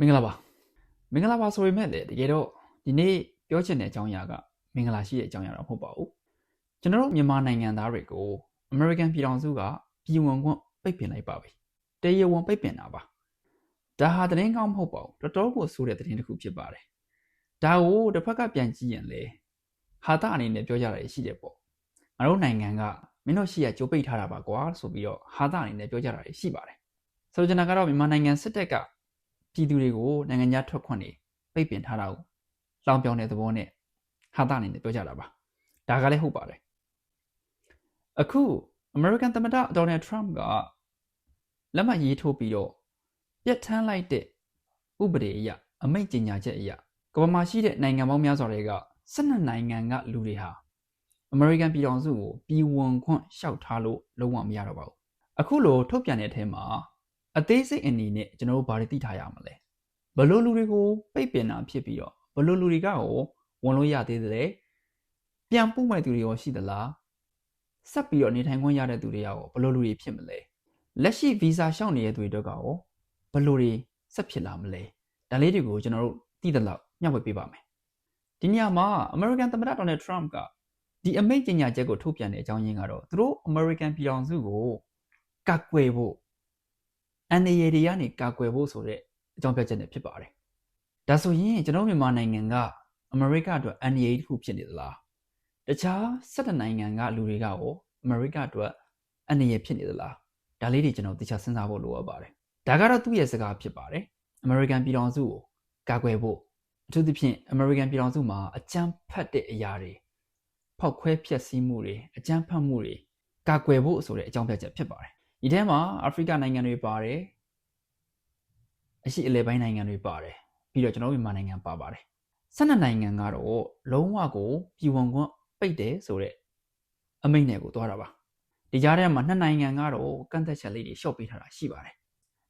မင်္ဂလာပါမင်္ဂလာပါဆိုပေမဲ့လေတကယ်တော့ဒီနေ့ပြောချင်တဲ့အကြောင်းအရာကမင်္ဂလာရှိတဲ့အကြောင်းအရာတော့မဟုတ်ပါဘူးကျွန်တော်တို့မြန်မာနိုင်ငံသားတွေကို American ပြည်ထောင်စုကပြည်ဝင်ခွင့်ပိတ်ပင်လိုက်ပါပြီတရားဝင်ပိတ်ပင်တာပါဒါဟာသတင်းကောင်းမဟုတ်ပါဘူးတော်တော်ကိုဆိုးတဲ့သတင်းတစ်ခုဖြစ်ပါတယ်ဒါကိုတစ်ဖက်ကပြန်ကြည့်ရင်လေဟာတာအနေနဲ့ပြောကြတာရှိတယ်ပေါ့ငါတို့နိုင်ငံကမင်းတို့ရှိရကြိုးပိတ်ထားတာပါကွာဆိုပြီးတော့ဟာတာအနေနဲ့ပြောကြတာရှိပါတယ်ဆိုတော့ကျွန်တော်ကတော့မြန်မာနိုင်ငံစစ်တပ်က ပြည်သူတွေကိုနိုင်ငံခြားထွက်ခွင့်နေပိတ်ပင်ထားတာကိုလောင်ပြောင်းတဲ့သဘောနဲ့ဟာတာအနေနဲ့ပြောကြတာပါဒါကလည်းဟုတ်ပါတယ်အခု American သမ္မတ Donald Trump ကလက်မှတ်ရေးထိုးပြီးတော့ပြတ်ထန်းလိုက်တဲ့ဥပဒေအရအမိန့်ကြေညာချက်အရကမ္ဘာမှာရှိတဲ့နိုင်ငံပေါင်းများစွာတွေက12နိုင်ငံကလူတွေဟာ American ပြည်ထောင်စုကိုပြည်ဝင်ခွင့်လျှောက်ထားလို့လုံးဝမရတော့ပါဘူးအခုလိုထုတ်ပြန်တဲ့အထက်မှာ အသေးစိတ်အနေနဲ့ကျွန်တော်တို့ဘာတွေသိထားရမလဲဘလို့လူတွေကိုပိတ်ပင်တာဖြစ်ပြီးတော့ဘလို့လူတွေကရောဝင်လို့ရသေးတယ်ပြန်ပို့မဲ့သူတွေရောရှိသလားဆက်ပြီးတော့နေထိုင်ခွင့်ရတဲ့သူတွေရောဘလို့လူတွေဖြစ်မလဲလက်ရှိဗီဇာရှောက်နေတဲ့သူတွေတော့ကရောဘလို့တွေဆက်ဖြစ်လာမလဲဒါလေးတွေကိုကျွန်တော်တို့သိသလောက်မျှဝေပေးပါမယ်ဒီနေရာမှာ American သမ္မတ Donald Trump ကဒီအမိန့်ကြေညာချက်ကိုထုတ်ပြန်တဲ့အကြောင်းရင်းကတော့သူတို့ American ပြည်ထောင်စုကိုကတ်ကွယ်ဖို့ အန်ဒီရီတွေကနေကာကွယ်ဖို့ဆိုတဲ့အကြောင်းပြချက်နဲ့ဖြစ်ပါတယ်။ဒါဆိုရင်ကျွန်တော်မြန်မာနိုင်ငံကအမေရိကအတွက်အန်ဒီရီတစ်ခုဖြစ်နေသလား။တခြား၁၇နိုင်ငံကလူတွေကရောအမေရိကအတွက်အန်ဒီရီဖြစ်နေသလား။ဒါလေးတွေကျွန်တော်သိချစဉ်းစားဖို့လိုအပ်ပါတယ်။ဒါကတော့သူ့ရဲ့စကားဖြစ်ပါတယ်။အမေရိကန်ပြည်ထောင်စုကိုကာကွယ်ဖို့အထူးသဖြင့်အမေရိကန်ပြည်ထောင်စုမှာအကြမ်းဖက်တဲ့အရာတွေဖောက်ခွဲဖျက်ဆီးမှုတွေအကြမ်းဖက်မှုတွေကာကွယ်ဖို့ဆိုတဲ့အကြောင်းပြချက်ဖြစ်ပါတယ် ဒီထဲမှာအာဖရိကနိုင်ငံတွေပါတယ်အရှိအလဲပိုင်းနိုင်ငံတွေပါတယ်ပြီးတော့ကျွန်တော်မြန်မာနိုင်ငံပါပါတယ်၁၂နိုင်ငံကတော့လုံးဝကိုပြည်ဝင်ခွင့်ပိတ်တယ်ဆိုတဲ့အမိန့်နဲ့ကိုသွားတာပါဒီကြားထဲမှာနှစ်နိုင်ငံကတော့ကန့်သက်ချက်လေးတွေရှော့ပေးထားတာရှိပါတယ်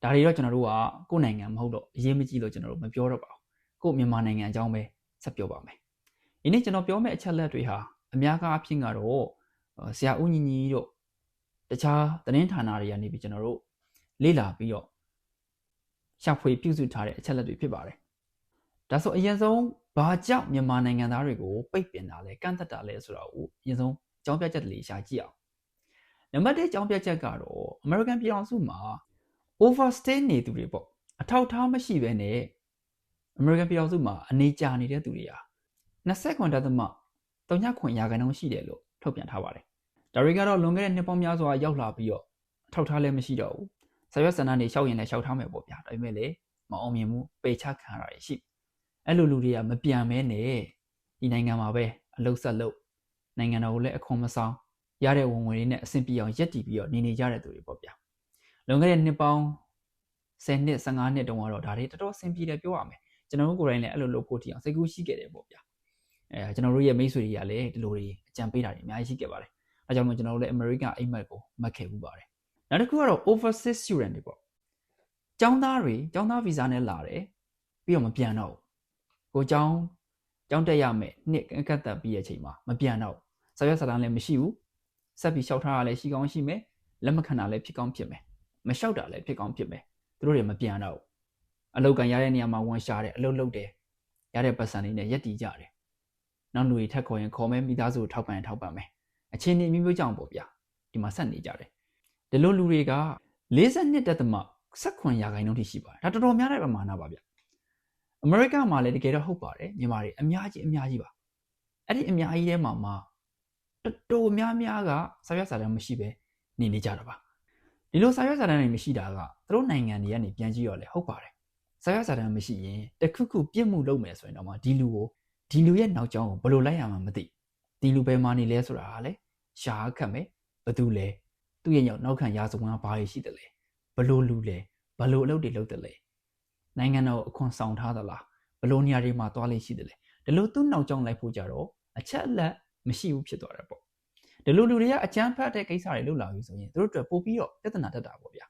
ဒါတွေတော့ကျွန်တော်တို့ကကိုယ်နိုင်ငံမဟုတ်တော့အရေးမကြီးလို့ကျွန်တော်တို့မပြောတော့ပါဘူးကိုမြန်မာနိုင်ငံအကြောင်းပဲဆက်ပြောပါမယ်ဒီနေ့ကျွန်တော်ပြောမယ့်အချက်လက်တွေဟာအများကအဖြစ်ကတော့ဆရာဦးညီညီတို့ တခြားသတင်းဌာနတွေကနေပြီးကျွန်တော်တို့လေ့လာပြီးတော့ရှာဖွေပြုစုထားတဲ့အချက်လက်တွေဖြစ်ပါတယ်။ဒါဆိုအရင်ဆုံးဘာကြောင့်မြန်မာနိုင်ငံသားတွေကိုပိတ်ပင်တာလဲကန့်သက်တာလဲဆိုတာကိုအရင်ဆုံးအကြောင်းပြချက်တွေရှာကြည့်အောင်။နံပါတ်1အကြောင်းပြချက်ကတော့ American ပြည်အောင်စုမှာ overstay နေသူတွေပေါ့အထောက်ထားမရှိဘဲနဲ့ American ပြည်အောင်စုမှာအနေကြာနေတဲ့သူတွေဟာ29.3 3ခွန်ရာခိုင်နှုန်းရှိတယ်လို့ထုတ်ပြန်ထားပါတယ် ဒါတွေကတော့လွန်ခဲ့တဲ့နှစ်ပေါင်းများစွာရောက်လာပြီးတော့ထောက်ထားလည်းမရှိတော့ဘူးဆရွက်စန္ဒနေလျှောက်ရင်လည်းလျှောက်ထားမယ်ပေါ့ဗျာဒါပေမဲ့လေမအောင်မြင်မှုပေချခံရတာရှိအဲ့လိုလူတွေကမပြန်မဲနဲ့ဒီနိုင်ငံမှာပဲအလုဆက်လုပ်နိုင်ငံတော်ကိုလည်းအခွန်မဆောင်ရတဲ့ဝင်ငွေတွေနဲ့အဆင်ပြေအောင်ရက်တည်ပြီးတော့နေနေကြတဲ့သူတွေပေါ့ဗျာလွန်ခဲ့တဲ့နှစ်ပေါင်း10နှစ်15နှစ်တုန်းကတော့ဒါတွေတော်တော်အဆင်ပြေတယ်ပြောရမယ်ကျွန်တော်တို့ကိုယ်တိုင်လည်းအဲ့လိုလုပ်ဖို့တီအောင်စိတ်ကူးရှိခဲ့တယ်ပေါ့ဗျာအဲကျွန်တော်တို့ရဲ့မိတ်ဆွေတွေကလည်းဒီလိုတွေအကြံပေးတာတွေအများကြီးရှိခဲ့ပါတယ် အဲကြောင့်မို့ကျွန်တော်တို့လည်း American အိမ်မက်ကိုမှတ်ခဲ့မှုပါတယ်နောက်တစ်ခုကတော့ overseas student တွေပေါ့ကျောင်းသားတွေကျောင်းသားဗီဇာနဲ့လာတယ်ပြီးတော့မပြန်တော့ဘူးကိုကျောင်းကျောင်းတက်ရမယ်နှစ်ကတ်သက်ပြီးရဲ့အချိန်မှာမပြန်တော့စာရွက်စာတမ်းလည်းမရှိဘူးဆက်ပြီးလျှောက်ထားတာလည်းရှိကောင်းရှိမယ်လက်မခံတာလည်းဖြစ်ကောင်းဖြစ်မယ်မလျှောက်တာလည်းဖြစ်ကောင်းဖြစ်မယ်သူတို့တွေမပြန်တော့ဘူးအလောက်ကန်ရတဲ့နေရာမှာဝန်ရှာတယ်အလုပ်လုပ်တယ်ရတဲ့ပတ်စံလေးနဲ့ရက်တီကြတယ်နောက်လူတွေထက်ခေါ်ရင်ခေါ်မယ်မိသားစုကိုထောက်ပံ့ရင်ထောက်ပံ့မယ် အချင်းနေမျိုးမျိုးကြောင့်ပေါ့ဗျာဒီမှာဆက်နေကြတယ်ဒီလိုလူတွေက42တက်သမ16ရာခိုင်နှုန်းထိရှိပါတယ်ဒါတော်တော်များတဲ့ပမာဏပါဗျအမေရိကမှာလည်းတကယ်တော့ဟုတ်ပါတယ်မြန်မာတွေအများကြီးအများကြီးပါအဲ့ဒီအများကြီးထဲမှာမှတော်တော်များများကစာရွက်စာတမ်းမရှိပဲနေနေကြတာပါဒီလိုစာရွက်စာတမ်းတွေမရှိတာကသူတို့နိုင်ငံတွေကနေပြန်ကြည့်ရလဲဟုတ်ပါတယ်စာရွက်စာတမ်းမရှိရင်တခုခုပြစ်မှုလုပ်မယ်ဆိုရင်တော့မှဒီလူကိုဒီလူရဲ့နောက်ကျောင်းကိုဘယ်လိုလိုက်ရမှာမသိဒီလူပဲမာနေလဲဆိုတာဟာလေ ရှားခတ်မယ်ဘသူလဲသူ့ရဲ့ရောက်နောက်ခံရာဇဝင်ကဘာတွေရှိတယ်လဲဘလို့လူလဲဘလို့အလုပ်တွေလုပ်တယ်လဲနိုင်ငံတော်အခွန်ဆောင်ထားသလားဘလို့နေရာတွေမှာသွားလိမ့်ရှိတယ်လဲဒီလိုသူ့နောက်ကျောင်းလိုက်ဖို့ကြတော့အချက်အလက်မရှိဘူးဖြစ်သွားတယ်ပေါ့ဒီလိုလူတွေကအကြမ်းဖက်တဲ့ကိစ္စတွေလုပ်လာပြီဆိုရင်တို့အတွက်ပို့ပြီးတော့ပြဿနာတက်တာပေါ့ဗျာ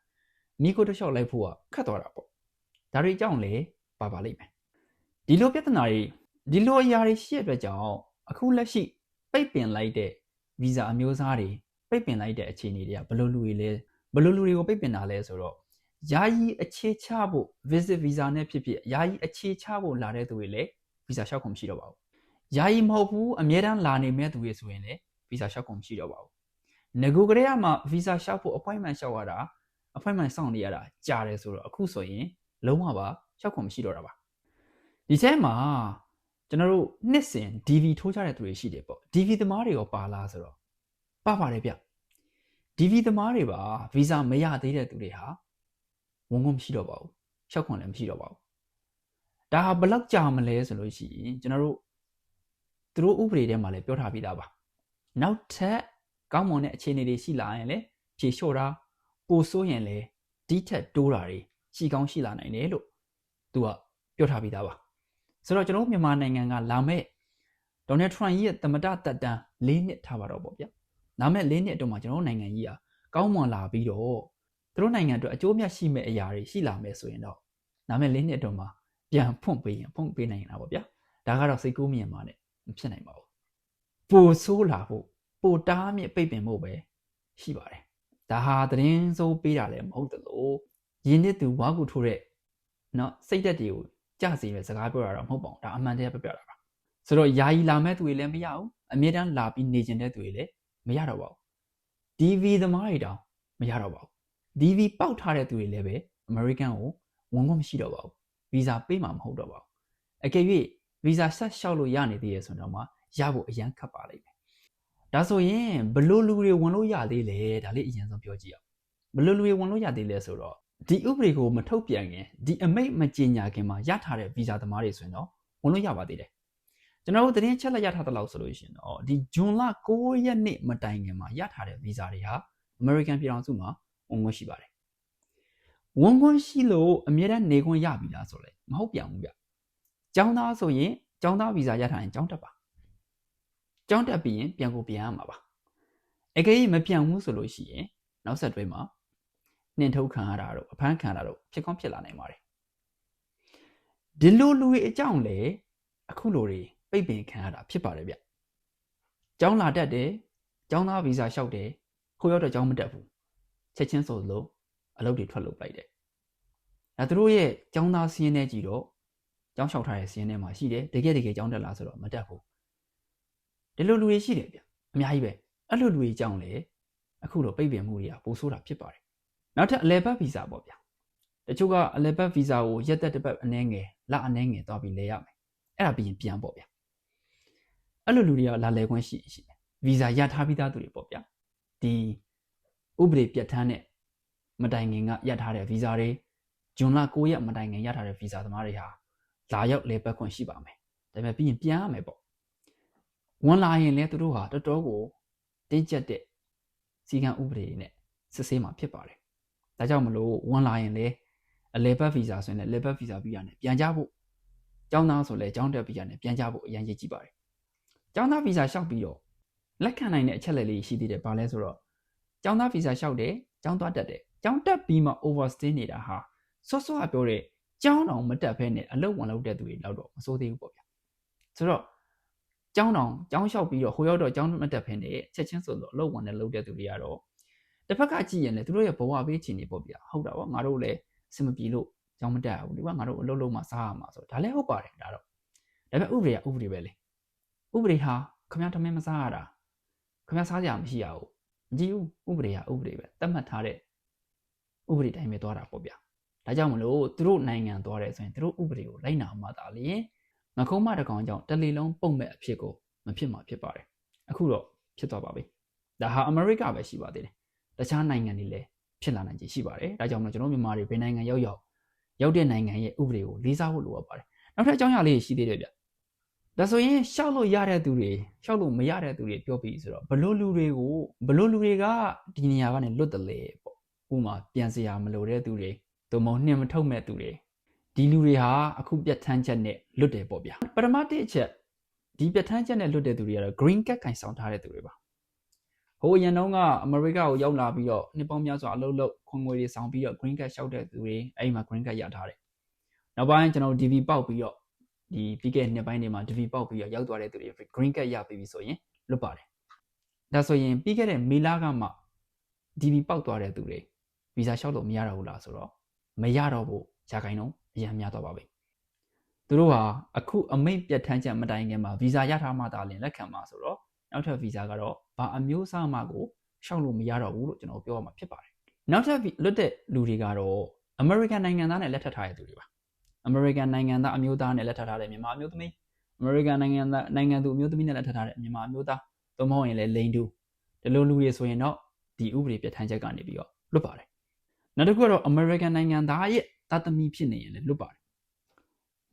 မိကိုတလျှောက်လိုက်ဖို့ကခတ်သွားတာပေါ့ဒါတွေကြောင့်လေပါပါလိမ့်မယ်ဒီလိုပြဿနာတွေဒီလိုအရာတွေရှိတဲ့အတွက်ကြောင့်အခုလက်ရှိပိတ်ပင်လိုက်တဲ့ ဗီဇာအမျိုးအစားတွေပိတ်ပင်လိုက်တဲ့အခြေအနေတွေကဘယ်လိုလူတွေလဲဘယ်လိုလူတွေကိုပိတ်ပင်တာလဲဆိုတော့ယာယီအခြေချဖို့ visit visa နဲ့ဖြစ်ဖြစ်ယာယီအခြေချဖို့လာတဲ့သူတွေလည်း visa လျှောက်ခွင့်မရှိတော့ပါဘူးယာယီမဟုတ်ဘူးအမြဲတမ်းလာနေမဲ့သူတွေဆိုရင်လည်း visa လျှောက်ခွင့်မရှိတော့ပါဘူးငကိုကလေးကမှ visa လျှောက်ဖို့ appointment လျှောက်ရတာ appointment စောင့်နေရတာကြာတယ်ဆိုတော့အခုဆိုရင်လုံးဝပါလျှောက်ခွင့်မရှိတော့တာပါဒီထဲမှာ ကျွန်တော်တို့နှစ်စဉ် DV ထိုးကြတဲ့သူတွေရှိတယ်ပေါ့ DV သမားတွေရောပါလားဆိုတော့ပါပါတယ်ဗျ DV သမားတွေပါဗီဇာမရသေးတဲ့သူတွေဟာဝန်ခွင့်မရှိတော့ပါဘူးရှောက်ခွင့်လည်းမရှိတော့ပါဘူးဒါဟာဘယ်လောက်ကြာမလဲဆိုလို့ရှိရင်ကျွန်တော်တို့သူတို့ဥပဒေထဲမှာလည်းပြောထားပြီးသားပါနောက်ထပ်ကောင်းမွန်တဲ့အခြေအနေတွေရှိလာရင်လည်းဖြေလျှော့တာပိုဆိုးရင်လည်းဒီထက်တိုးတာတွေရှိကောင်းရှိလာနိုင်တယ်လို့သူကပြောထားပြီးသားပါ ဆိုတော့ကျွန်တော်မြန်မာနိုင်ငံကလာမဲ့ဒေါ်နယ်ထရန့်ရဲ့တမတတက်တန်း၄နှစ်ထားပါတော့ပေါ့ဗျာလာမဲ့၄နှစ်အတွင်းမှာကျွန်တော်နိုင်ငံကြီးကကောင်းမွန်လာပြီးတော့သူတို့နိုင်ငံအတွက်အကျိုးမြတ်ရှိမဲ့အရာတွေရှိလာမယ်ဆိုရင်တော့လာမဲ့၄နှစ်အတွင်းမှာပြန်ဖွင့်ပေးရင်ဖွင့်ပေးနိုင်တာပေါ့ဗျာဒါကတော့စိတ်ကူးမြင်ပါနဲ့မဖြစ်နိုင်ပါဘူးပိုဆိုးလာဖို့ပိုတားမြစ်ပိတ်ပင်ဖို့ပဲရှိပါတယ်ဒါဟာသတင်းစိုးပေးတာလည်းမဟုတ်သလိုရင်းနှစ်သူဝါကူထိုးတဲ့เนาะစိတ်သက်တွေကို ကြစီပဲစကားပြောတာတော့မဟုတ်ပါဘူးဒါအမှန်တရားပြပြတာပါဆိုတော့ယာယီလာမဲ့သူတွေလည်းမရဘူးအမြဲတမ်းလာပြီးနေကျင်တဲ့သူတွေလည်းမရတော့ပါဘူး DV သမားတွေတောင်မရတော့ပါဘူး DV ပေါက်ထားတဲ့သူတွေလည်းပဲ American ကိုဝန်ခွင့်မရှိတော့ပါဘူးဗီဇာပေးမှာမဟုတ်တော့ပါဘူးအကယ်၍ဗီဇာဆက်လျှောက်လို့ရနေသေးရဆိုတော့မှရဖို့အရန်ခက်ပါလိမ့်မယ်ဒါဆိုရင်ဘလို့လူတွေဝင်လို့ရသေးလဲဒါလေးအရင်ဆုံးပြောကြည့်အောင်ဘလို့လူတွေဝင်လို့ရသေးလဲဆိုတော့ ဒီဥပဒေကိုမထုတ်ပြန်ခင်ဒီအမိတ်မကြေညာခင်မှာရထားတဲ့ဗီဇာသမားတွေဆိုရင်တော့ဝင်လို့ရပါသေးတယ်ကျွန်တော်တို့သတင်းချက်လက်ရထားတဲ့လောက်ဆိုလို့ရှိရင်တော့ဒီဂျွန်လ9ရက်နေ့မတိုင်ခင်မှာရထားတဲ့ဗီဇာတွေဟာ American ပြည်ထောင်စုမှာဝင်ခွင့်ရှိပါတယ်ဝန်ခွင့်ရှိလို့အမြဲတမ်းနေခွင့်ရပြီလားဆိုလဲမဟုတ်ပြန်ဘူးဗျ။ကျောင်းသားဆိုရင်ကျောင်းသားဗီဇာရထားရင်ကျောင်းတက်ပါ။ကျောင်းတက်ပြီးရင်ပြန်ကိုပြန်ရမှာပါ။အကယ်၍မပြန်ဘူးဆိုလို့ရှိရင်နောက်ဆက်တွဲမှာ နှင်ထုတ်ခံရတာတို့အဖမ်းခံရတာတို့ဖြစ်ကောင်းဖြစ်လာနိုင်ပါတယ်ဒီလိုလူတွေအကြောင်းလေအခုလိုတွေပိတ်ပင်ခံရတာဖြစ်ပါတယ်ဗျကျောင်းလာတတ်တယ်ကျောင်းသားဗီဇာလျှောက်တယ်ခိုးရောက်တော့ကျောင်းမတက်ဘူးချက်ချင်းဆိုလို့အလုပ်တွေထွက်လုပ်လိုက်တယ်ဒါသူတို့ရဲ့ကျောင်းသားစီးရင်နဲ့ကြည့်တော့ကျောင်းလျှောက်ထားတဲ့စီးရင်ထဲမှာရှိတယ်တကယ်တကယ်ကျောင်းတက်လာဆိုတော့မတက်ဘူးဒီလိုလူတွေရှိတယ်ဗျအများကြီးပဲအဲ့လိုလူတွေကြောင့်လေအခုလိုပိတ်ပင်မှုတွေကပိုဆိုးတာဖြစ်ပါတယ် နောက်ထပ်အလဲဘတ်ဗီဇာပေါ့ဗျ။တချို့ကအလဲဘတ်ဗီဇာကိုရက်သက်တစ်ပတ်အနည်းငယ်လအနည်းငယ်သွားပြီးလဲရမယ်။အဲ့ဒါပြီးရင်ပြန်ပေါ့ဗျ။အဲ့လိုလူတွေကလာလဲခွင့်ရှိရှိတယ်။ဗီဇာရထားပြီးသားသူတွေပေါ့ဗျ။ဒီဥပဒေပြဋ္ဌာန်းတဲ့မတိုင်ခင်ကရထားတဲ့ဗီဇာတွေဂျွန်လ9ရက်မတိုင်ခင်ရထားတဲ့ဗီဇာသမားတွေဟာလာရောက်လေပတ်ခွင့်ရှိပါမယ်ဒါပေမဲ့ပြီးရင်ပြန်ရမယ်ပေါ့ဝန်လာရင်လည်းသူတို့ဟာတော်တော်ကိုတင်းကျပ်တဲ့စီကံဥပဒေနဲ့စစ်ဆေးမှာဖြစ်ပါတယ် ဒါကြောင့်မလို့ဝန်လာရင်လည်းအလေပတ်ဗီဇာဆိုရင်လည်းလေပတ်ဗီဇာပြီးရတယ်ပြန်ကြဖို့ကျောင်းသားဆိုလည်းကျောင်းတက်ပြီးရတယ်ပြန်ကြဖို့အရင်ရည်ကြည့်ပါတယ်ကျောင်းသားဗီဇာလျှောက်ပြီးတော့လက်ခံနိုင်တဲ့အချက်လက်လေးရှိသေးတယ်ဘာလဲဆိုတော့ကျောင်းသားဗီဇာလျှောက်တယ်ကျောင်းသွားတက်တယ်ကျောင်းတက်ပြီးမှ overstay နေတာဟာစောစောကပြောတဲ့ကျောင်းတော်မတက်ဖဲနဲ့အလုပ်ဝင်လုပ်တဲ့သူတွေတော့တော့မစိုးသေးဘူးပေါ့ဗျာဆိုတော့ကျောင်းတော်ကျောင်းလျှောက်ပြီးတော့ဟိုရောက်တော့ကျောင်းမတက်ဖဲနဲ့ချက်ချင်းဆိုတော့အလုပ်ဝင်တဲ့လုပ်တဲ့သူတွေကတော့ တစ်ဖက်ကကြည့်ရင်လည်းသူတို့ရဲ့ဘဝပေးချင်နေပေါ့ဗျာဟုတ်တာပေါ့ငါတို့လည်းအဆင်မပြေလို့ကျောင်းမတက်ဘူးဒီကငါတို့အလုပ်လုပ်မှစားရမှာဆိုဒါလည်းဟုတ်ပါတယ်ဒါတော့ဒါပေမဲ့ဥပဒေကဥပဒေပဲလေဥပဒေဟာခမရထမင်းမစားရတာခမရစားကြမရှိရဘူးမကြည့်ဘူးဥပဒေကဥပဒေပဲတတ်မှတ်ထားတဲ့ဥပဒေတိုင်းပဲသွားတာပေါ့ဗျာဒါကြောင့်မလို့သူတို့နိုင်ငံသွားတယ်ဆိုရင်သူတို့ဥပဒေကိုလိုက်နာမှသာလျှင်ငကုံးမတကောင်ကြောင့်တလီလုံးပုံမဲ့အဖြစ်ကိုမဖြစ်မှာဖြစ်ပါတယ်အခုတော့ဖြစ်သွားပါပြီဒါဟာအမေရိကပဲရှိပါသေးတယ် တခြားနိုင်ငံတွေလည်းဖြစ်လာနိုင်ခြေရှိပါတယ်ဒါကြောင့်မလို့ကျွန်တော်မြန်မာတွေဘယ်နိုင်ငံရောက်ရောက်ရောက်တဲ့နိုင်ငံရဲ့ဥပဒေကိုလေးစားဖို့လိုအပ်ပါတယ်နောက်ထပ်အကြောင်းအရာလေးရှိသေးတယ်ဗျဒါဆိုရင်ရှောက်လို့ရတဲ့သူတွေရှောက်လို့မရတဲ့သူတွေပြောပြီးဆိုတော့ဘလို့လူတွေကိုဘလို့လူတွေကဒီနေရာကနေလွတ်တယ်လေပေါ့ဥမာပြန်စရာမလိုတဲ့သူတွေသို့မဟုတ်နှင်မထုတ်မဲ့သူတွေဒီလူတွေဟာအခုပြတ်ထန်းချက်နဲ့လွတ်တယ်ပေါ့ဗျာပထမတစ်အချက်ဒီပြတ်ထန်းချက်နဲ့လွတ်တဲ့သူတွေကတော့ green card ကင်ဆောင်ထားတဲ့သူတွေပါ ဟိုရန်တုန်းကအမေရိကကိုရောက်လာပြီးတော့နှစ်ပေါင်းများစွာအလုပ်လုပ်ခွန်ငွေတွေဆောင်ပြီးတော့ green card လျှောက်တဲ့သူတွေအဲ့မှာ green card ရထားတယ်နောက်ပိုင်းကျွန်တော် DV ပေါက်ပြီးတော့ဒီပြီးခဲ့တဲ့နှစ်ပိုင်းတွေမှာ DV ပေါက်ပြီးတော့ရောက်သွားတဲ့သူတွေ green card ရပြီးပြီဆိုရင်လွတ်ပါတယ်ဒါဆိုရင်ပြီးခဲ့တဲ့မေလကမှ DV ပေါက်သွားတဲ့သူတွေဗီဇာလျှောက်လို့မရတော့ဘူးလားဆိုတော့မရတော့ဘူးရာခိုင်နှုန်းအများများတော့ပါပြီသူတို့ဟာအခုအမိတ်ပြတ်ထန်းချက်မတိုင်ခင်မှာဗီဇာရထားမှသာလျှင်လက်ခံမှာဆိုတော့နောက်ထပ်ဗီဇာကတော့ ဘာအမျိုးအစားမှကိုရှောက်လို့မရတော့ဘူးလို့ကျွန်တော်ပြောရမှာဖြစ်ပါတယ်နောက်ထပ်လွတ်တဲ့လူတွေကတော့ American နိုင်ငံသားနဲ့လက်ထပ်ထားတဲ့သူတွေပါ American နိုင်ငံသားအမျိုးသားနဲ့လက်ထပ်ထားတဲ့မြန်မာအမျိုးသမီး American နိုင်ငံသားနိုင်ငံသူအမျိုးသမီးနဲ့လက်ထပ်ထားတဲ့မြန်မာအမျိုးသားသို့မဟုတ်ရင်လည်းလိန်တူဒီလိုလူတွေဆိုရင်တော့ဒီဥပဒေပြဋ္ဌာန်းချက်ကနေပြီးတော့လွတ်ပါတယ်နောက်တစ်ခုကတော့ American နိုင်ငံသားရဲ့သားသမီးဖြစ်နေရင်လည်းလွတ်ပါတယ်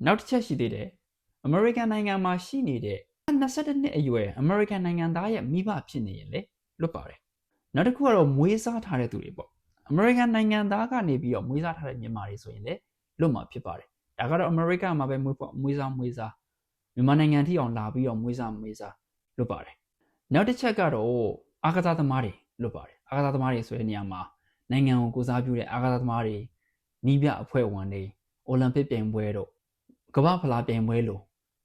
နောက်တစ်ချက်ရှိသေးတယ် American နိုင်ငံမှာရှိနေတဲ့ 22နှစ်အရွယ် American နိုင်ငံသားရဲ့မိဘဖြစ်နေရင်လည်းလွတ်ပါတယ်နောက်တစ်ခုကတော့မွေးစားထားတဲ့သူတွေပေါ့ American နိုင်ငံသားကနေပြီးတော့မွေးစားထားတဲ့မြန်မာတွေဆိုရင်လည်းလွတ်မှာဖြစ်ပါတယ်ဒါကတော့ America မှာပဲမွေးဖို့မွေးစားမွေးစားမြန်မာနိုင်ငံထိအောင်လာပြီးတော့မွေးစားမွေးစားလွတ်ပါတယ်နောက်တစ်ချက်ကတော့အာကစားသမားတွေလွတ်ပါတယ်အာကစားသမားတွေဆိုတဲ့နေရာမှာနိုင်ငံကိုကိုစားပြုတဲ့အာကစားသမားတွေနီးပြအဖွဲ့ဝင်တွေအိုလံပစ်ပြိုင်ပွဲတို့ကမ္ဘာဖလားပြိုင်ပွဲလို့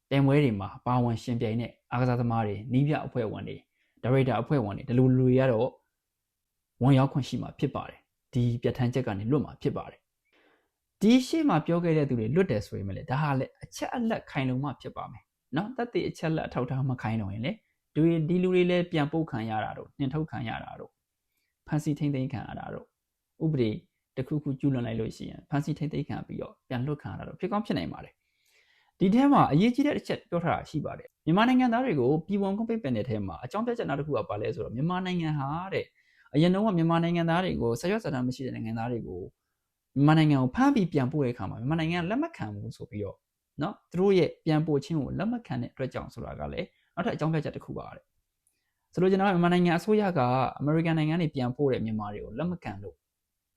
ပြိုင်ပွဲတွေမှာပါဝင်ရှင်ပြိုင်တဲ့အာကစားသမားတွေနီးပြအဖွဲ့ဝင်တွေဒါရိုက်တာအဖွဲ့ဝင်တွေဒီလိုလူတွေကတော့ဝန်ရောက်ခွင့်ရှိမှာဖြစ်ပါတယ်ဒီပြဋ္ဌာန်းချက်ကနေလွတ်မှာဖြစ်ပါတယ်ဒီရှေ့မှာပြောခဲ့တဲ့သူတွေလွတ်တယ်ဆိုရင်လည်းဒါဟာလည်းအချက်အလက်ခိုင်လုံမှဖြစ်ပါမယ်เนาะတသက်အချက်လက်အထောက်ထားမခိုင်းတော့ရင်လေဒီဒီလူတွေလည်းပြန်ပုတ်ခံရတာတော့နှင်ထုတ်ခံရတာတော့ဖန်စီထိမ့်သိမ်းခံရတာတော့ဥပဒေတစ်ခုခုကျူးလွန်လိုက်လို့ရှိရင်ဖန်စီထိမ့်သိမ်းခံပြီးတော့ပြန်လွတ်ခံရတာတော့ဖြစ်ကောင်းဖြစ်နိုင်ပါတယ် ဒီထဲမှာအရေးကြီးတဲ့အချက်ပြောထားတာရှိပါတယ်မြန်မာနိုင်ငံသားတွေကိုပြည်ဝင်ခွင့်ပိတ်ပင်တဲ့ထဲမှာအကြောင်းပြချက်နောက်တစ်ခုကပါလဲဆိုတော့မြန်မာနိုင်ငံဟာတဲ့အရင်တော့မြန်မာနိုင်ငံသားတွေကိုဆက်ရွက်စတာမရှိတဲ့နိုင်ငံသားတွေကိုမြန်မာနိုင်ငံကိုဖမ်းပြီးပြန်ပို့တဲ့အခါမှာမြန်မာနိုင်ငံကလက်မခံဘူးဆိုပြီးတော့เนาะသူတို့ရဲ့ပြန်ပို့ခြင်းကိုလက်မခံတဲ့အတွက်ကြောင့်ဆိုတာကလည်းနောက်ထပ်အကြောင်းပြချက်တစ်ခုပါတဲ့ဆိုလိုချင်တာကမြန်မာနိုင်ငံအစိုးရကအမေရိကန်နိုင်ငံနေပြန်ပို့တဲ့မြန်မာတွေကိုလက်မခံလို့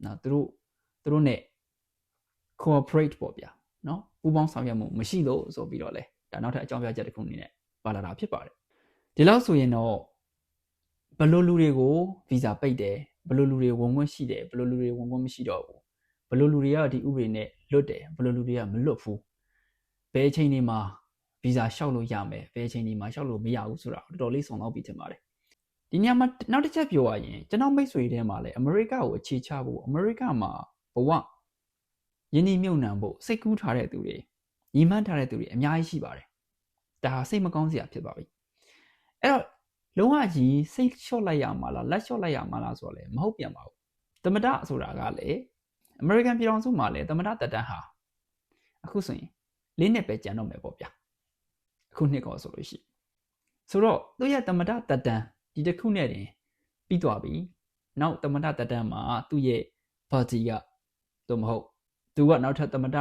နော်သူတို့သူတို့ ਨੇ cooperate ပေါ့ဗျာနော် ပူးပေါင်းဆောင်ရွက်မှုမရှိလို့ဆိုပြီးတော့လဲဒါနောက်ထပ်အကြောင်းပြချက်တစ်ခုအနေနဲ့ပါလာတာဖြစ်ပါတယ်ဒီလောက်ဆိုရင်တော့ဘလို့လူတွေကိုဗီဇာပိတ်တယ်ဘလို့လူတွေဝင်ခွင့်ရှိတယ်ဘလို့လူတွေဝင်ခွင့်မရှိတော့ဘူးဘလို့လူတွေကဒီဥပဒေနဲ့လွတ်တယ်ဘလို့လူတွေကမလွတ်ဘူးဘယ်အချိန်ဒီမှာဗီဇာလျှောက်လို့ရမယ်ဘယ်အချိန်ဒီမှာလျှောက်လို့မရဘူးဆိုတာတော်တော်လေးစုံတော့ပြီးထင်ပါတယ်ဒီညမှာနောက်တစ်ချက်ပြောရရင်ကျွန်တော်မိတ်ဆွေထဲမှာလည်းအမေရိကကိုအခြေချဖို့အမေရိကမှာဘဝ ယင်းဒီမြုံနှံဖို့စိတ်ကူးထားတဲ့သူတွေညီမှန်းထားတဲ့သူတွေအများကြီးရှိပါတယ်ဒါစိတ်မကောင်းစရာဖြစ်ပါပြီအဲ့တော့လုံးဝကြီးစိတ်လျှော့လိုက်ရမှာလားလက်လျှော့လိုက်ရမှာလားဆိုတော့လည်းမဟုတ်ပြန်ပါဘူးသမတဆိုတာကလည်းအမေရိကန်ပြည်ထောင်စုမှာလည်းသမတတက်တန်းဟာအခုဆိုရင်လေးနှစ်ပဲကျန်တော့မယ်ပေါ့ဗျာအခုနှစ်ကောဆိုလို့ရှိဆိုတော့သူ့ရဲ့သမတတက်တန်းဒီတစ်ခုနဲ့တင်ပြီးသွားပြီနောက်သမတတက်တန်းမှာသူ့ရဲ့ပါတီကသို့မဟုတ် သူကနောက်ထပ်သမတ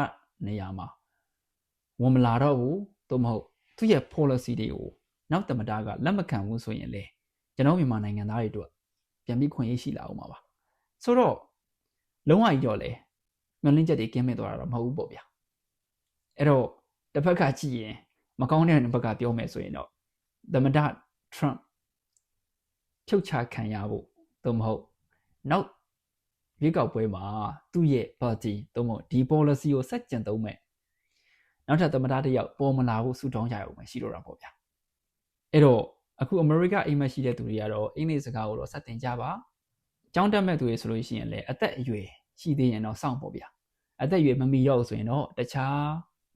နေရာမှာဝင်မလာတော့ဘူးသို့မဟုတ်သူ့ရဲ့ policy တွေကိုနောက်သမတကလက်မခံဘူးဆိုရင်လေကျွန်တော်မြန်မာနိုင်ငံသားတွေတို့ပြန်ပြီးခွင့်ရရှိလာအောင်ပါပါဆိုတော့လုံးဝကြီးတော့လေမျောလင်းချက်တွေကင်းမဲ့သွားတာတော့မဟုတ်ဘူးပေါ့ဗျာအဲ့တော့တစ်ဖက်ကကြည့်ရင်မကောင်းတဲ့ဘက်ကပြောမယ်ဆိုရင်တော့သမတ Trump ဖြုတ်ချခံရဖို့သို့မဟုတ်နောက် ရွေးကောက်ပွဲမှာသူ့ရဲ့ party သို့မဟုတ်ဒီ policy ကိုဆက်ကျင်သုံးမဲ့နောက်ထပ်သမတတယောက်ပေါ်မလာဖို့ဆူတောင်းကြရအောင်ရှိတော့တာပေါ့ဗျာအဲ့တော့အခု America အိမ်မှာရှိတဲ့သူတွေကတော့အင်္ဂလိပ်စကားကိုတော့ဆက်တင်ကြပါအကြောင်းတက်မဲ့သူတွေဆိုလို့ရှိရင်လည်းအသက်အရွယ်ရှိသေးရင်တော့စောင့်ပေါ့ဗျာအသက်အရွယ်မမီတော့ဆိုရင်တော့တခြား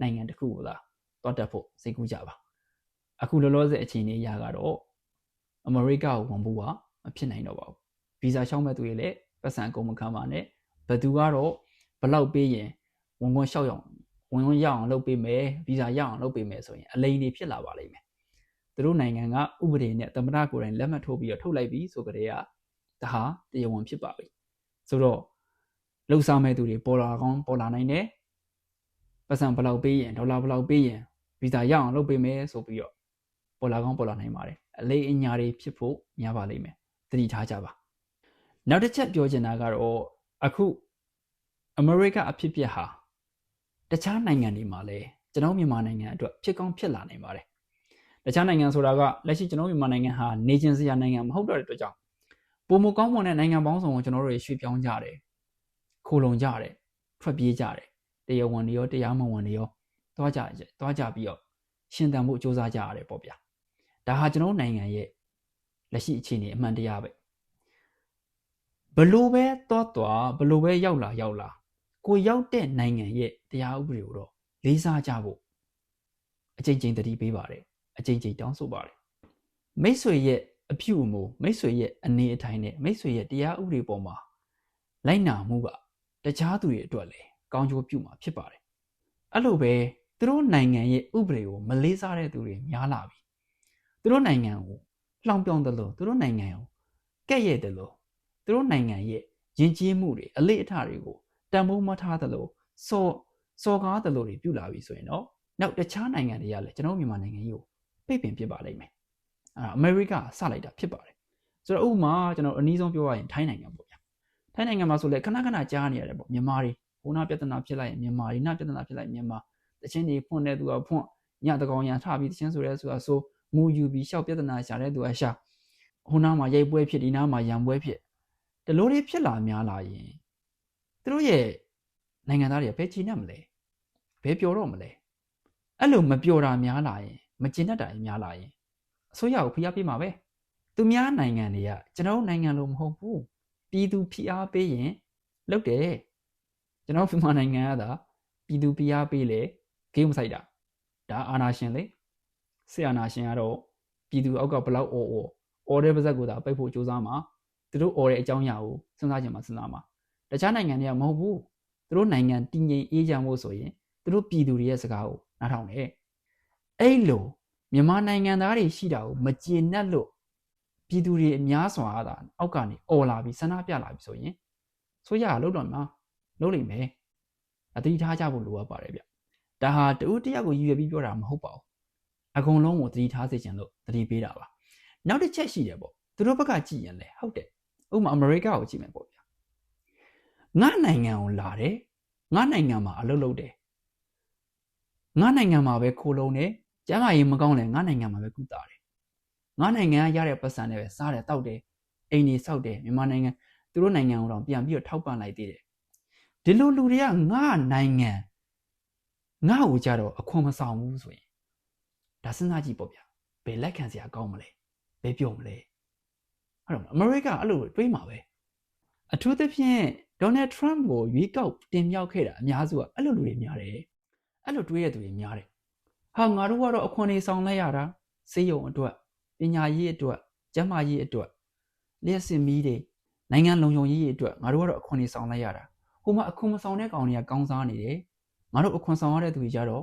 နိုင်ငံတစ်ခုကိုသာတွတ်တက်ဖို့စိတ်ကူးကြပါအခုလောလောဆယ်အခြေအနေအရကတော့အမေရိကကိုဝင်ဖို့ကမဖြစ်နိုင်တော့ပါဘူးဗီဇာရှောင်းမဲ့သူတွေလည်း ပတ်စံအကုန်မခံပါနဲ့ဘသူကတော့ဘလောက်ပေးရင်ဝင်ဝင်လျှောက်ရအောင်ဝင်ဝင်ရအောင်လုပ်ပေးမယ်ဗီဇာရအောင်လုပ်ပေးမယ်ဆိုရင်အလိန်တွေဖြစ်လာပါလိမ့်မယ်သူတို့နိုင်ငံကဥပဒေနဲ့သမ္မတကိုယ်တိုင်လက်မှတ်ထိုးပြီးတော့ထုတ်လိုက်ပြီဆိုကြတဲ့ကဒါဟာတရားဝင်ဖြစ်ပါပြီဆိုတော့လှုပ်ရှားမဲ့သူတွေပေါ်လာကောင်းပေါ်လာနိုင်တယ်ပတ်စံဘလောက်ပေးရင်ဒေါ်လာဘလောက်ပေးရင်ဗီဇာရအောင်လုပ်ပေးမယ်ဆိုပြီးတော့ပေါ်လာကောင်းပေါ်လာနိုင်ပါတယ်အလေးအညာတွေဖြစ်ဖို့များပါလိမ့်မယ်သတိထားကြပါ နောက်တစ်ချက်ပြောချင်တာကတော့အခုအမေရိကအဖြစ်ပြက်ဟာတခြားနိုင်ငံတွေမှာလည်းကျွန်တော်မြန်မာနိုင်ငံအတွက်ဖြစ်ကောင်းဖြစ်လာနိုင်ပါတယ်တခြားနိုင်ငံဆိုတာကလက်ရှိကျွန်တော်မြန်မာနိုင်ငံဟာနေချင်းစရာနိုင်ငံမဟုတ်တော့တဲ့အတွက်ကြောင့်ပုံမကောင်းမွန်တဲ့နိုင်ငံပေါင်းစုံကိုကျွန်တော်တို့ရွှေ့ပြောင်းကြတယ်ခိုလုံကြတယ်ထွက်ပြေးကြတယ်တရားဝင်တွေရောတရားမဝင်တွေရောသွားကြသွားကြပြီးတော့ရှင်သန်မှုစ조사ကြရတယ်ပေါ့ဗျာဒါဟာကျွန်တော်နိုင်ငံရဲ့လက်ရှိအခြေအနေအမှန်တရားပဲ ဘလို့ပဲသွားသွားဘလို့ပဲရောက်လာရောက်လာကိုရောက်တဲ့နိုင်ငံရဲ့တရားဥပဒေကိုတော့လေးစားကြဖို့အကြိမ်ကြိမ်တတိပေးပါတယ်အကြိမ်ကြိမ်တောင်းဆိုပါတယ်မိတ်ဆွေရဲ့အဖြူအမူမိတ်ဆွေရဲ့အနေအထိုင်နဲ့မိတ်ဆွေရဲ့တရားဥပဒေပေါ်မှာလိုက်နာမှုကတခြားသူတွေအတွက်လည်းကောင်းကျိုးပြုမှာဖြစ်ပါတယ်အဲ့လိုပဲသူတို့နိုင်ငံရဲ့ဥပဒေကိုမလေးစားတဲ့သူတွေများလာပြီသူတို့နိုင်ငံကိုလှောင်ပြောင်တယ်လို့သူတို့နိုင်ငံကိုကဲ့ရဲ့တယ်လို့ သူတို့နိုင်ငံရဲ့ယဉ်ကျေးမှုတွေအလေးအထားတွေကိုတန်ဖိုးမထားတယ်လို့စောစော်ကားတယ်လို့တွေပြုလာပြီဆိုရင်တော့နောက်တခြားနိုင်ငံတွေကလည်းကျွန်တော်မြန်မာနိုင်ငံကြီးကိုပိတ်ပင်ပြစ်ပါလိမ့်မယ်အဲ့အမေရိကစလိုက်တာဖြစ်ပါတယ်ဆိုတော့ဥပမာကျွန်တော်အနည်းဆုံးပြောရရင်ထိုင်းနိုင်ငံပေါ့ဗျာထိုင်းနိုင်ငံမှာဆိုလေခဏခဏကြားနေရတယ်ပေါ့မြန်မာတွေဟိုနာပြဿနာဖြစ်လိုက်ရင်မြန်မာတွေနာပြဿနာဖြစ်လိုက်မြန်မာတချင်းတွေဖွင့်တဲ့သူကဖွင့်ညတကောင်ရံထပြီးတချင်းဆိုရဲဆိုတာဆိုငူယူပြီးရှောက်ပြဿနာရှာတဲ့သူကရှာဟိုနာမှာရိတ်ပွဲဖြစ်ဒီနာမှာရံပွဲဖြစ် ဒီလိုတွေဖြစ်လာများလာရင်သူတို့ရဲ့နိုင်ငံသားတွေကဘယ်ချီနဲ့မလဲဘယ်ပျော်တော့မလဲအဲ့လိုမပျော်တာများလာရင်မကျင်တတ်တာများလာရင်အစိုးရကိုဖိအားပေးမှာပဲသူများနိုင်ငံတွေကကျွန်တော်နိုင်ငံလိုမဟုတ်ဘူးပြည်သူဖိအားပေးရင်လုပ်တယ်ကျွန်တော်မြန်မာနိုင်ငံကသာပြည်သူဖိအားပေးလေဂိမ်းမဆိုင်တာဒါအာနာရှင်လေဆရာနာရှင်ကတော့ပြည်သူအောက်ကဘလောက်အော်အော်အော်တဲ့ပါဇက်ကိုသာပိတ်ဖို့ကြိုးစားမှာ သူတို့အော်တဲ့အကြောင်းအရာကိုစဉ်းစားကြမှာစဉ်းစားမှာတခြားနိုင်ငံတွေကမဟုတ်ဘူးသူတို့နိုင်ငံတည်ငြိမ်အေးချမ်းဖို့ဆိုရင်သူတို့ပြည်သူတွေရဲ့စကားကိုနားထောင်တယ်အဲ့လိုမြန်မာနိုင်ငံသားတွေရှိတာကိုမကျေနပ်လို့ပြည်သူတွေအများစွာသာအောက်ကနေអော်လာပြီးဆန္ဒပြလာပြီးဆိုရင်ဆိုရလောက်တော့မှာလုပ်လိမ့်မယ်အတိထားကြဖို့လိုအပ်ပါတယ်ဗျဒါဟာတူတယောက်ကိုရည်ရွယ်ပြီးပြောတာမဟုတ်ပါဘူးအကုန်လုံးကိုသတိထားစေချင်လို့သတိပေးတာပါနောက်တစ်ချက်ရှိတယ်ပေါ့သူတို့ဘက်ကကြည့်ရင်လေဟုတ်တယ် ဥပမာအမေရိကကိုကြည့်မယ်ပေါ့ဗျာငါနိုင်ငံကိုလာတယ်ငါနိုင်ငံမှာအလုပ်လုပ်တယ်ငါနိုင်ငံမှာပဲခိုးလုံးတယ်ကျမ်းမာရေးမကောင်းလဲငါနိုင်ငံမှာပဲကုသတယ်ငါနိုင်ငံကရတဲ့ပတ်စံတွေပဲစားတယ်တောက်တယ်အိမ်တွေစောက်တယ်မြန်မာနိုင်ငံသူတို့နိုင်ငံကိုတော့ပြန်ပြီးတော့ထောက်ပံ့လိုက်သေးတယ်ဒီလိုလူတွေကငါနိုင်ငံငါ့ကိုကြတော့အခွန်မဆောင်ဘူးဆိုရင်ဒါစဉ်းစားကြည့်ပေါ့ဗျာဘယ်လက်ခံစရာကောင်းမလဲဘယ်ပြောမလဲ အဲ့တော့အမေရိကအဲ့လိုတွေးမှာပဲအထူးသဖြင့်ဒေါ်နယ်ထရမ့်ကိုရွေးကောက်တင်မြှောက်ခဲ့တာအများစုကအဲ့လိုလူတွေများတယ်အဲ့လိုတွေးရတဲ့သူတွေများတယ်ဟာငါတို့ကတော့အခွန်နေဆောင်လိုက်ရတာစေယုံအတွက်ပညာရေးအတွက်ကျန်းမာရေးအတွက်လျှက်စင်မီးတွေနိုင်ငံလုံခြုံရေးအတွက်ငါတို့ကတော့အခွန်နေဆောင်လိုက်ရတာဟိုမှာအခွန်မဆောင်တဲ့ကောင်တွေကကောင်းစားနေတယ်ငါတို့အခွန်ဆောင်ရတဲ့သူတွေကြတော့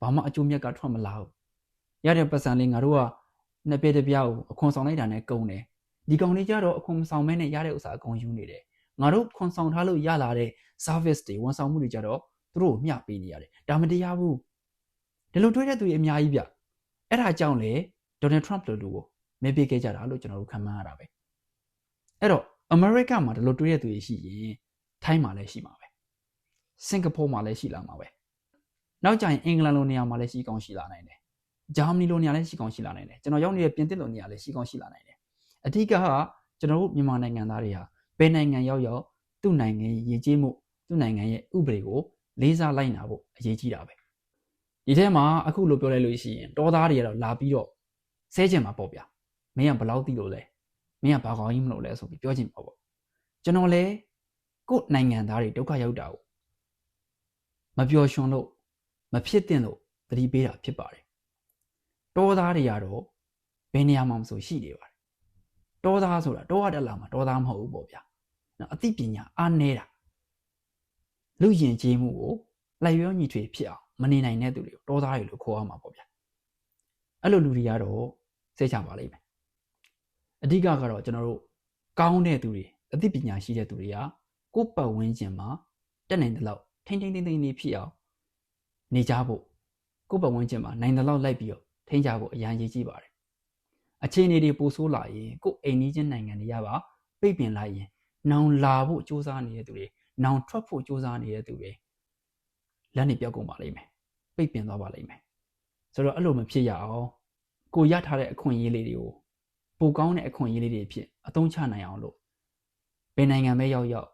ဘာမှအကျိုးမြတ်ကထွက်မလာဘူးရတဲ့ပတ်စံလေးငါတို့ကနှစ်ပြည့်တစ်ပြားကိုအခွန်ဆောင်လိုက်တာနဲ့ကုန်တယ် ဒီကောင်တွေကြတော့အခွန်မဆောင်မဲနဲ့ရတဲ့ဥစ္စာအကုန်ယူနေတယ်ငါတို့ခွန်ဆောင်ထားလို့ရလာတဲ့ service တွေဝန်ဆောင်မှုတွေကြတော့သူတို့မျှပေးနေရတယ်ဒါမတရားဘူးဒီလိုတွေးတဲ့သူတွေအများကြီးဗျအဲ့ဒါကြောင့်လေဒေါ်နယ်ထရမ့်လိုလူကိုမဲပေးခဲ့ကြတာလို့ကျွန်တော်တို့ခံမှန်းရတာပဲအဲ့တော့အမေရိကမှာဒီလိုတွေးတဲ့သူတွေရှိရင်ထိုင်းမှာလည်းရှိမှာပဲစင်ကာပူမှာလည်းရှိလာမှာပဲနောက်ကျရင်အင်္ဂလန်လိုနေရာမှာလည်းရှိကောင်းရှိလာနိုင်တယ်ဂျာမနီလိုနေရာလည်းရှိကောင်းရှိလာနိုင်တယ်ကျွန်တော်ရောက်နေတဲ့ပြင်သစ်လိုနေရာလည်းရှိကောင်းရှိလာနိုင်တယ် အဓိကကကျွန်တော်တို့မြန်မာနိုင်ငံသားတွေဟာဘယ်နိုင်ငံရောက်ရောက်သူ့နိုင်ငံရဲ့ရည်ကြီးမှုသူ့နိုင်ငံရဲ့ဥပဒေကိုလေးစားလိုက်နာဖို့အရေးကြီးတာပဲဒီထဲမှာအခုလိုပြောလိုက်လို့ရှိရင်တောသားတွေကတော့လာပြီးတော့ဆဲကျင်မှာပေါ့ဗျာမင်းကဘလောက်သိလို့လဲမင်းကဘာကောင်းကြီးမလို့လဲဆိုပြီးပြောချင်ပါပေါ့ကျွန်တော်လည်းကို့နိုင်ငံသားတွေဒုက္ခရောက်တာကိုမပျော်ရွှင်လို့မဖြစ်သင့်လို့သတိပေးတာဖြစ်ပါတယ်တောသားတွေကတော့ဘယ်နေရာမှာမဆိုရှိနေပါတယ် တောသားဆိုတာတောရတက်လာမှာတောသားမဟုတ်ဘူးပေါ့ဗျာနော်အသိပညာအားနေတာလူယဉ်ကျေးမှုကိုလိုက်ရောညီထွေဖြစ်အောင်မနေနိုင်တဲ့သူတွေကိုတောသားတွေလို့ခေါ်ရမှာပေါ့ဗျာအဲ့လိုလူတွေကတော့စိတ်ချပါလိမ့်မယ်အဓိကကတော့ကျွန်တော်တို့ကောင်းတဲ့သူတွေအသိပညာရှိတဲ့သူတွေကကိုယ်ပတ်ဝန်းကျင်မှာတက်နိုင်တဲ့လောက်ထိမ့်ထိမ့်သိမ့်သိမ့်လေးဖြစ်အောင်နေကြဖို့ကိုယ်ပတ်ဝန်းကျင်မှာနိုင်တဲ့လောက်လိုက်ပြီးတော့ထိန်းကြဖို့အရန်ကြီးကြီးပါတယ် အခြေအနေတွေပိုဆိုးလာရင်ကိုယ်အိမ်နီးချင်းနိုင်ငံတွေရပါပိတ်ပင်လိုက်ရင်နောင်လာဖို့စူးစမ်းနေတဲ့သူတွေနောင်ထွက်ဖို့စူးစမ်းနေတဲ့သူတွေလက်နေပြောက်ကုန်ပါလိမ့်မယ်ပိတ်ပင်သွားပါလိမ့်မယ်ဆိုတော့အဲ့လိုမဖြစ်ရအောင်ကိုရထားတဲ့အခွင့်အရေးလေးတွေကိုပိုကောင်းတဲ့အခွင့်အရေးလေးတွေဖြစ်အသုံးချနိုင်အောင်လို့ဘယ်နိုင်ငံပဲရောက်ရောက်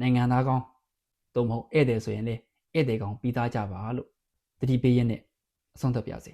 နိုင်ငံသားကောင်းသို့မဟုတ်ဧည့်သည်ဆိုရင်လေဧည့်သည်ကောင်းပြီးသားကြပါလို့တတိပေးရက်နဲ့အဆုံးသတ်ပါစေ